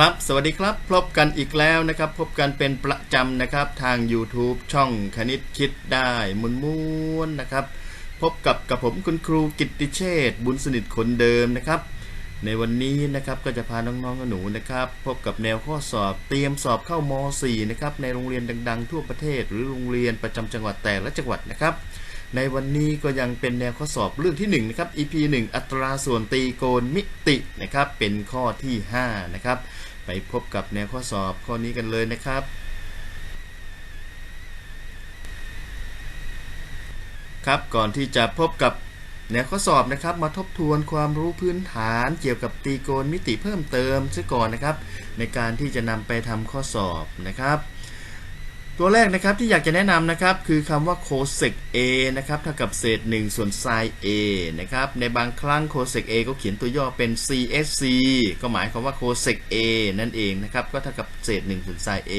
ครับ สวัสดีครับ พบกันอีกแล้วนะครับ พบกันเป็นประจำนะครับทาง YouTube ช่องคณิตคิดได้มุนม้วนนะครับ พบกับกับผมคุณครูกิตติเชษฐ์บุญสนิทคนเดิมนะครับ ในวันนี้นะครับก็จะพาน้องๆกับหนูนะครับ พบกับแนวข้อสอบเตรียมสอบเข้าม .4 นะครับในโรงเรียนดัง ๆ ทั่วประเทศ หรือโรงเรียนประจำจังหวัดแต่ละจังหวัดนะครับ ในวันนี้ก็ยังเป็นแนวข้อสอบเรื่องที่1นะครับ EP 1 อัตราส่วนตีโกณมิตินะครับเป็นข้อที่ 5 นะครับ ไปพบกับแนวข้อสอบข้อนี้กันเลยนะครับครับก่อนที่จะพบกับแนวข้อสอบนะครับ มาทบทวนความรู้พื้นฐานเกี่ยวกับตีโกณมิติเพิ่มเติมซะก่อนนะครับ ในการที่จะนำไปทำข้อสอบนะครับ ตัวแรกนะครับที่อยากจะแนะนำนะครับคือคำว่า cosec a นะครับเท่ากับเศษ 1 ส่วน sin a นะครับในบางครั้ง cosec a ก็เขียนตัวย่อเป็น csc ก็หมายความว่า cosec a นั่นเองนะครับก็เท่ากับเศษ 1 ส่วน sin a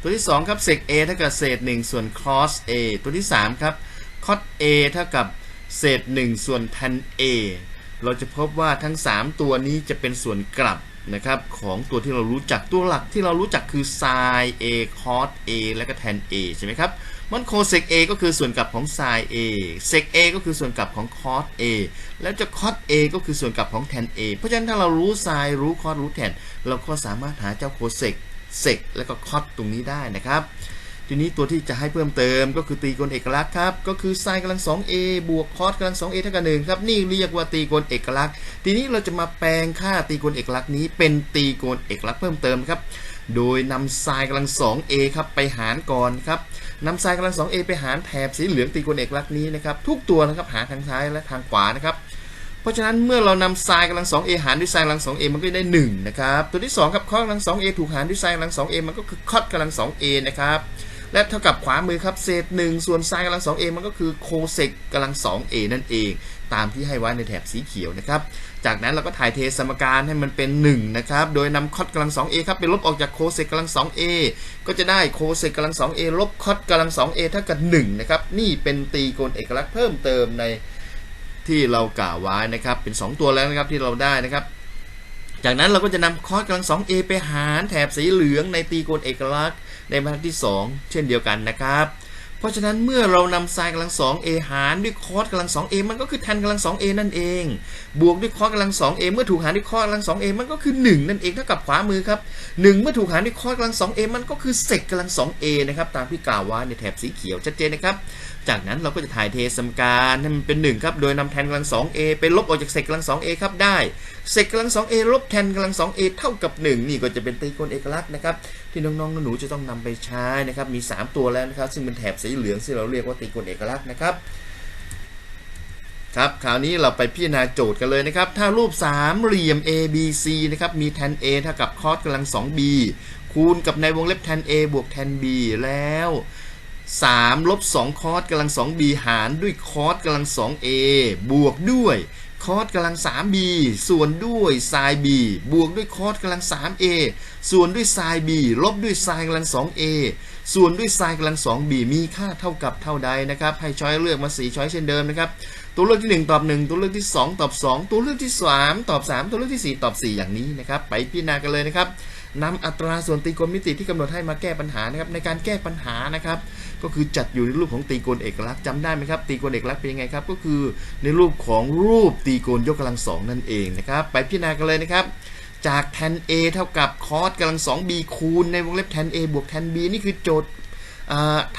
ตัวที่ 2 ครับ sec a เท่ากับเศษ 1 ส่วน cos a ตัวที่ 3 ครับ cot a เท่ากับเศษ 1 ส่วน tan a เราจะพบว่าทั้ง 3 ตัวนี้จะเป็นส่วนกลับนะครับของตัวที่เรารู้จักตัวหลักที่เรารู้จักคือ sin a cos a และก็ tan a ใช่ไหมครับมัน cosec a ก็คือส่วนกลับของ sin a sec a ก็คือส่วนกลับของ cos a แล้วจะ cos a ก็คือส่วนกลับของ tan a เพราะฉะนั้นถ้าเรารู้ sin รู้ cos รู้ tan เราก็สามารถหาเจ้า cosec sec แล้วก็ cos ตรงนี้ได้นะครับ ทีนี้ตัวที่จะให้เพิ่มเติมก็คือตีกลเอกลักษณ์ครับ ก็คือ sin กำลัง 2a บวก cos กำลัง 2a เท่ากับ1ครับ นี่เรียกว่าตีกลเอกลักษณ์ ทีนี้เราจะมาแปลงค่าตีกลเอกลักษณ์นี้เป็นตีกลเอกลักษณ์เพิ่มเติมครับ โดยนำ sin กำลัง 2a ครับไปหารก่อนครับนำ sin กำลัง 2a ไปหารแถบสีเหลืองตีกลเอกลักษณ์นี้นะครับ ทุกตัวนะครับหาทางซ้ายและทางขวานะครับเพราะฉะนั้นเมื่อเรานำ sin กำลัง 2a หารด้วย sin กำลัง 2a มันก็ได้ 1 นะครับ ตัวที่2ครับ cos กำลัง 2a ถูกหารด้วย sin กำลัง 2a มันก็คือ cos กำลัง 2a นะครับ และเท่ากับขวามือครับ เศษ 1 ส่วน sin กำลัง 2a มันก็คือ cosec กำลัง 2a นั่นเอง ตามที่ให้ไว้ในแถบสีเขียวนะครับ จากนั้นเราก็ถ่ายเทสมการให้มันเป็น 1 นะครับ โดยนำ cos กำลัง 2a ครับไปลบออกจาก cosec กำลัง 2a ก็จะได้ cosec กำลัง 2a ลบ cos กำลัง 2a เท่ากับ1นะครับ นี่เป็นตีโกณเอกลักษณ์เพิ่มเติมในที่เรากล่าวไว้นะครับ เป็น 2 ตัวแล้วนะครับที่เราได้นะครับจากนั้นเราก็จะนำ cos กำลัง 2a ไปหารแถบสีเหลืองในตีโกณเอกลักษณ์ ในบรรทัดที่ 2 เช่นเดียวกันนะครับ เพราะฉะนั้นเมื่อเรานำ sin กำลัง 2a หารด้วย cos กำลัง 2a มันก็คือ tan กำลัง 2a นั่นเอง บวกด้วย cos กำลัง 2a เมื่อถูกหารด้วย cos กำลัง 2a มันก็คือ 1 นั่นเองเท่ากับขวามือครับ 1 เมื่อถูกหารด้วย cos กำลัง 2a มันก็คือ sec กำลัง 2a นะครับตามที่กล่าวไว้ในแถบสีเขียวชัดเจนนะครับจากนั้นเราก็จะถ่ายเทสมการให้มันเป็น 1 ครับ โดยนำ tan กำลัง 2a ไปลบออกจาก sec กำลัง 2a ครับ ได้ sec กำลัง 2a ลบ tan กำลัง 2a เท่ากับ 1 นี่ก็จะเป็นตรีโกณเอกลักษณ์นะครับ ที่น้องๆ หนูๆจะต้องนำไปใช้นะครับ มี 3 ตัวแล้วนะครับ ซึ่งเป็นแถบสีเหลืองที่เราเรียกว่าตรีโกณเอกลักษณ์นะครับครับคราวนี้เราไปพิจารณาโจทย์กันเลยนะครับ ถ้ารูปสามเหลี่ยม ABC นะครับ มี tan A เท่ากับ cos กำลัง 2B คูณกับในวงเล็บ tan A บวก tan B แล้ว3ลบ2คอสกำลัง 2b หารด้วยคอสกำลัง 2a บวกด้วย คอสกำลัง 3b ส่วนด้วยไซน์ b บวกด้วยคอสกำลัง 3a ส่วนด้วยไซน์ b ลบด้วยไซน์กำลัง 2a ส่วนด้วยไซน์กำลัง 2b มีค่าเท่ากับเท่าใดนะครับ ให้ช้อยเลือกมา 4 ช้อยเช่นเดิมนะครับ ตัวเลือกที่ 1 ตอบ 1 ตัวเลือกที่ 2 ตอบ 2 ตัวเลือกที่ 3 ตอบ 3 ตัวเลือกที่ 4 ตอบ 4 อย่างนี้นะครับ ไปพิจารณากันเลยนะครับ นำอัตราส่วนตีโกณมิติที่กำหนดให้มาแก้ปัญหานะครับในการแก้ปัญหานะครับก็คือจัดอยู่ในรูปของตีโกณเอกลักษณ์จำได้ไหมครับตีโกณเอกลักษณ์เป็นยังไงครับก็คือในรูปของรูปตีโกณยกกำลังสองนั่นเองนะครับไปพิจารณากันเลยนะครับจาก tan a เท่ากับ cos กำลัง 2b คูณในวงเล็บ tan a บวก tan b นี่คือโจทย์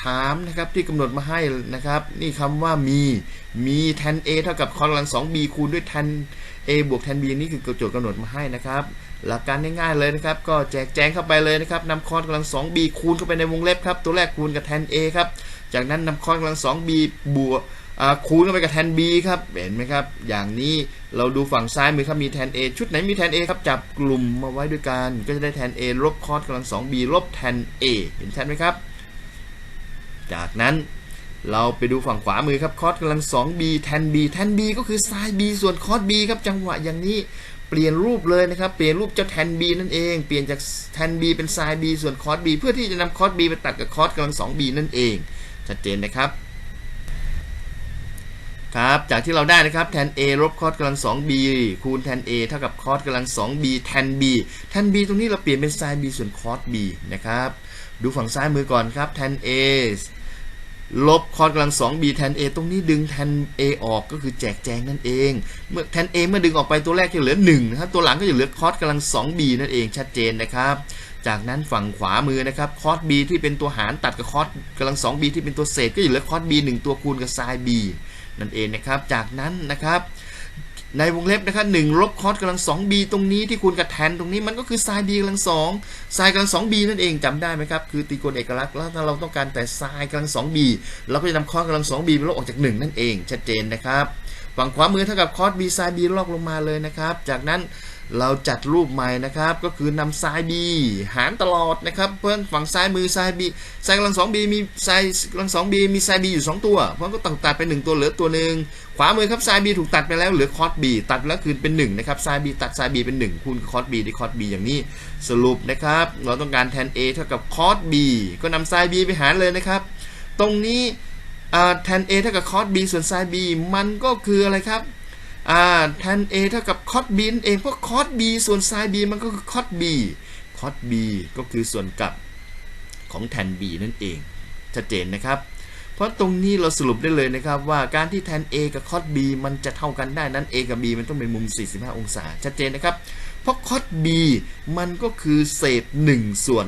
ถามนะครับที่กำหนดมาให้นะครับนี่คำว่ามีมี tan a เท่ากับ cos กำลัง 2b คูณด้วย tan a บวก tan b นี่คือโจทย์กำหนดมาให้นะครับ หลักการง่ายๆเลยนะครับ ก็แจกแจงเข้าไปเลยนะครับนำคอนกำลัง 2b คูณเข้าไปในวงเล็บครับ ตัวแรกคูณกับแทน a ครับ จากนั้นนำคอนกำลัง 2b บวกคูณเข้าไปกับแทน b ครับ เห็นไหมครับ อย่างนี้เราดูฝั่งซ้ายมือครับ มีแทน a ชุดไหนมีแทน a ครับ จับกลุ่มมาไว้ด้วยกัน ก็จะได้แทน a ลบคอนกำลัง 2b ลบแทน a เห็นชัดไหมครับ จากนั้นเราไปดูฝั่งขวามือครับคอสกำลัง 2b แทน b แทน b ก็คือ sin b ส่วนคอส b ครับจังหวะอย่างนี้ เปลี่ยนรูปเลยนะครับ เปลี่ยนรูปเจ้าแทน b นั่นเอง เปลี่ยนจากแทน b เป็น sin b ส่วนคอส b เพื่อที่จะนำคอส b ไปตัดกับคอสกำลัง 2b นั่นเอง ชัดเจนนะครับ ครับ จากที่เราได้นะครับแทน a ลบคอสกำลัง 2b คูณแทน a เท่ากับคอสกำลัง 2b แทน b แทน b ตรงนี้เราเปลี่ยนเป็นไซน์ b ส่วนคอส b นะครับ ดูฝั่งซ้ายมือก่อนครับแทน a ลบคอสกำลัง 2b แทน a ตรงนี้ดึงแทน a ออกก็คือแจกแจงนั่นเอง เมื่อแทน a เมื่อดึงออกไปตัวแรกจะเหลือ1นะครับตัวหลังก็จะเหลือคอสกำลัง 2b นั่นเองชัดเจนนะครับ จากนั้นฝั่งขวามือนะครับคอส b ที่เป็นตัวหารตัดกับคอสกำลัง 2b ที่เป็นตัวเศษก็จะเหลือคอส b 1 ตัวคูณกับไซน์ b นั่นเองนะครับ จากนั้นนะครับ ในวงเล็บนะครับหนึ่งลบคอสกำลัง 2b ตรงนี้ที่คูณกับแทนตรงนี้มันก็คือไซน์ b กำลัง2ไซน์กำลัง 2b นั่นเองจำได้ไหมครับ คือตรีโกณเอกลักษณ์แล้วถ้าเราต้องการแต่ไซน์กำลัง 2b เราก็จะนำคอสกำลัง 2b ไปลบออกจาก 1 นั่นเอง ชัดเจนนะครับ ฝั่งขวามือเท่ากับคอส b ไซน์ b ลอกลงมาเลยนะครับ จากนั้น เราจัดรูปใหม่นะครับ ก็คือนำไซน์ b หารตลอดนะครับ เพื่อนฝั่งซ้ายมือไซน์ b ไซน์กำลัง 2b มีไซน์กำลัง 2b มีไซน์ b อยู่ 2 ตัว เพราะก็ต้องตัดไป 1 ตัวเหลือตัวหนึ่งขวามือครับไซน์ b ถูกตัดไปแล้วเหลือคอส b ตัดแล้วคืนเป็น1นะครับไซน์ b ตัดไซน์ b เป็น 1 คูณคอส b ได้คอส b อย่างนี้สรุปนะครับ เราต้องการแทน a เท่ากับคอส b ก็นำไซน์ b ไปหารเลยนะครับ ตรงนี้แทน a เท่ากับคอส b ส่วนไซน์ b มันก็คืออะไรครับ อ่าแทน a เท่ากับคอส b นั่นเองเพราะคอส b ส่วนไซน์ b มันก็คือคอส b คอส b ก็คือส่วนกลับของแทน b นั่นเองชัดเจนนะครับ เพราะตรงนี้เราสรุปได้เลยนะครับว่าการที่แทน a กับคอส b มันจะเท่ากันได้นั้น a กับ b มันต้องเป็นมุม 45 องศาชัดเจนนะครับ เพราะคอส b มันก็คือเศษ 1 ส่วน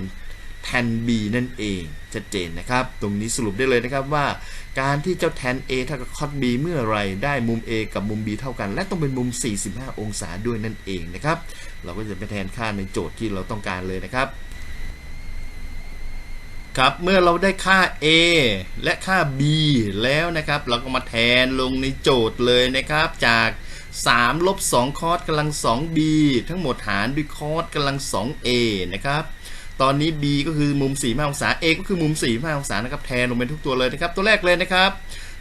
แทน b นั่นเองชัดเจนนะครับ ตรงนี้สรุปได้เลยนะครับว่า การที่เจ้าแทน a เท่ากับคอส b เมื่อไรได้มุม a กับมุม b เท่ากัน และต้องเป็นมุม 45 องศาด้วยนั่นเองนะครับ เราก็จะไปแทนค่าในโจทย์ที่เราต้องการเลยนะครับครับเมื่อเราได้ค่า a และค่า b แล้วนะครับ เราก็มาแทนลงในโจทย์เลยนะครับ จาก3ลบ2คอสกำลัง 2b ทั้งหมดหารด้วยคอสกำลัง 2a นะครับ ตอนนี้ b ก็คือมุม45องศา a ก็คือมุม45องศานะครับแทนลงเป็นทุกตัวเลยนะครับ ตัวแรกเลยนะครับ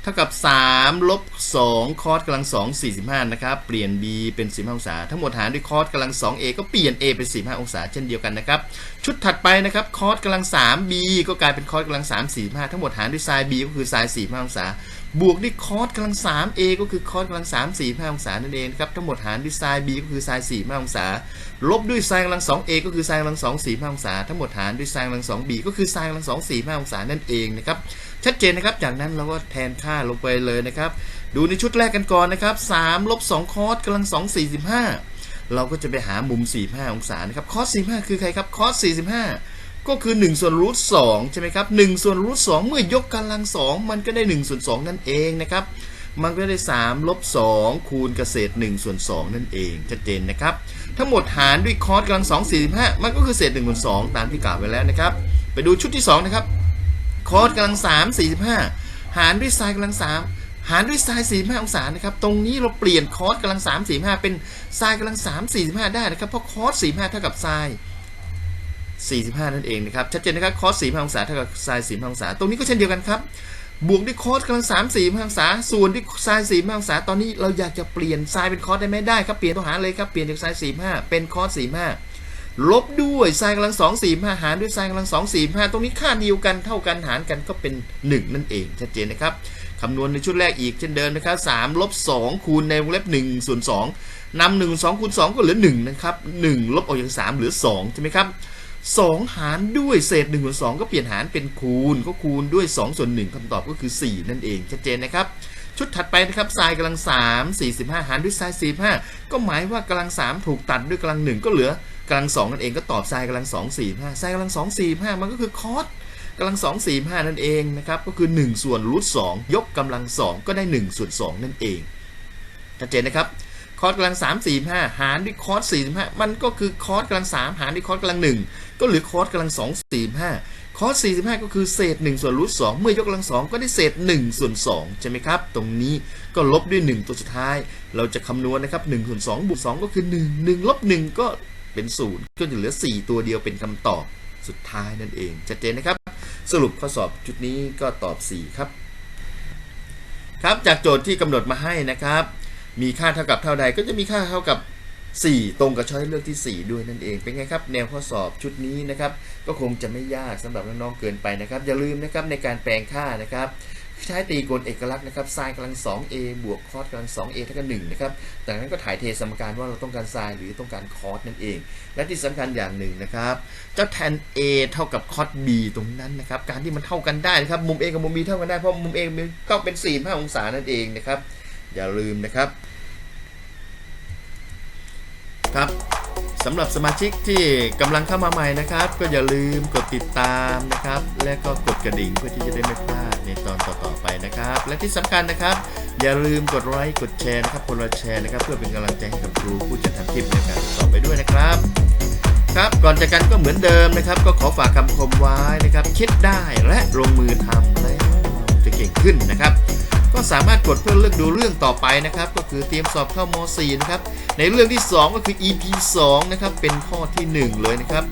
เท่ากับ3ลบ2คอสกำลัง 2 45 นะครับ เปลี่ยน b เป็น 45 องศา ทั้งหมดหารด้วยคอสกำลัง 2a ก็เปลี่ยน a เป็น 45 องศา เช่นเดียวกันนะครับ ชุดถัดไปนะครับคอสกำลัง 3b ก็กลายเป็นคอสกำลัง 3 45 ทั้งหมดหารด้วยไซน์ b ก็คือไซน์45 องศา บวกด้วยคอสกำลัง 3a ก็คือคอสกำลัง 3 45องศานั่นเองครับทั้งหมดหารด้วยไซน์ b ก็คือไซน์45องศา ลบด้วยไซน์กำลัง 2a ก็คือไซน์กำลัง 2 45องศา ทั้งหมดหารด้วยไซน์กำลัง 2b ก็คือไซน์กำลัง 2 45องศานั่นเองนะครับชัดเจนนะครับจากนั้นเราก็แทนค่าลงไปเลยนะครับดูในชุดแรกกันก่อนนะครับ3ลบ2คอสกำลัง 2 45 เราก็จะไปหามุม 45 องศานะครับคอส45 คือใครครับคอส45 ก็คือ 1 ส่วนรูท2ใช่ไหมครับ1ส่วนรูท2เมื่อยกกำลัง2มันก็ได้1ส่วน2นั่นเองนะครับ มันก็ได้3ลบ2คูณเกษตร1ส่วน2นั่นเองชัดเจนนะครับ ทั้งหมดหารด้วยคอสกำลัง2 45มันก็คือเศษ1ส่วน2ตามที่กล่าวไว้แล้วนะครับ ไปดูชุดที่ 2 นะครับ คอสกำลัง3 45หารด้วยไซน์กำลัง3หารด้วยไซน์45องศานะครับ ตรงนี้เราเปลี่ยนคอสกำลัง3 45เป็นไซน์กำลัง3 45ได้นะครับ เพราะคอส45เท่ากับไซน์ 45 นั่นเองนะครับ ชัดเจนนะครับคอส45องศาเท่ากับไซน์45องศา ตรงนี้ก็เช่นเดียวกันครับ บวกด้วยคอสกำลัง 3 4องศา ส่วนด้วยไซน์45องศา ตอนนี้เราอยากจะเปลี่ยนไซน์เป็นคอสได้ไหมได้ครับ เปลี่ยนตัวหารเลยครับ เปลี่ยนจากไซน์45 เป็นคอส45 ลบด้วยไซน์กำลัง 2 45 หารด้วยไซน์กำลัง 2 45 ตรงนี้ค่าเดียวกันเท่ากันหารกันก็เป็น 1 นั่นเอง ชัดเจนนะครับคำนวณในชุดแรกอีกเช่นเดิมนะครับ3ลบ2คูณในวงเล็บ1ส่วน2นำ1 2คูณ2ก็เหลือ1นะครับ1ลบออกจาก3เหลือ2ใช่ไหมครับ 2 หารด้วยเศษ1ส่วน2ก็เปลี่ยนหารเป็นคูณ ก็คูณด้วย 2 ส่วน 1คำตอบก็คือ 4 นั่นเองชัดเจนนะครับ ชุดถัดไปนะครับไซน์กำลัง 3 45 หารด้วยไซน์45 ก็หมายว่ากำลัง 3 ถูกตัดด้วยกำลัง 1 ก็เหลือกำลัง 2 นั่นเองก็ตอบไซน์กำลัง 2 45ไซน์กำลัง 2 45 มันก็คือคอสกำลัง 2 45 นั่นเองนะครับ ก็คือ 1 ส่วนรูท2ยกกำลัง 2 ก็ได้ 1 ส่วน 2 นั่นเองชัดเจนนะครับ คอสกำลัง 3 4 5 หารด้วยคอส45 มันก็คือคอสกำลัง 3 หารด้วยคอสกำลัง 1 ก็เหลือคอสกำลัง 2 45 คอส45 ก็คือเศษ 1 ส่วนรูท2เมื่อยกกำลัง 2 ก็ได้เศษ 1 ส่วน 2 ใช่ไหมครับ ตรงนี้ก็ลบด้วย 1 ตัวสุดท้าย เราจะคำนวณนะครับ1ส่วน2บวก2ก็คือ 1 1ลบ1ก็เป็น 0 ก็จะเหลือ 4 ตัวเดียวเป็นคำตอบสุดท้ายนั่นเองชัดเจนนะครับ สรุปข้อสอบชุดนี้ก็ตอบ 4 ครับ ครับจากโจทย์ที่กำหนดมาให้นะครับ มีค่าเท่ากับเท่าใดก็จะมีค่าเท่ากับ 4 ตรงกับช้อยเลือกที่ 4 ด้วยนั่นเองเป็นไงครับ แนวข้อสอบชุดนี้นะครับ ก็คงจะไม่ยากสำหรับน้องๆเกินไปนะครับ อย่าลืมนะครับในการแปลงค่านะครับใช้ตรีโกณเอกลักษณ์นะครับไซน์กำลัง 2a บวกคอสกำลัง 2a เท่ากับ1นะครับจากนั้นก็ถ่ายเทสมการว่าเราต้องการไซน์หรือต้องการคอสนั่นเอง และที่สำคัญอย่างหนึ่งนะครับ เจ้าแทน a เท่ากับคอส b ตรงนั้นนะครับ การที่มันเท่ากันได้นะครับ มุม a กับมุม b เท่ากันได้ เพราะมุม a ก็เป็น 4 5 องศานั่นเองนะครับ อย่าลืมนะครับ ครับสำหรับสมาชิกที่กำลังเข้ามาใหม่นะครับ ก็อย่าลืมกดติดตามนะครับ และก็กดกระดิ่งเพื่อที่จะได้ไม่พลาดในตอนต่อๆไปนะครับ และที่สำคัญนะครับ อย่าลืมกดไลค์กดแชร์นะครับคนละแชร์นะครับ เพื่อเป็นกำลังใจให้กับครูผู้จัดทำคลิปในการต่อไปด้วยนะครับครับก่อนจากกันก็เหมือนเดิมนะครับ ก็ขอฝากคำคมไว้นะครับ คิดได้และลงมือทำแล้วจะเก่งขึ้นนะครับ ก็สามารถกดเพื่อเลือกดูเรื่องต่อไปนะครับ ก็คือเตรียมสอบเข้าม .4 นะครับ ในเรื่องที่ 2 ก็คือ EP 2 นะครับ เป็นข้อที่ 1 เลยนะครับ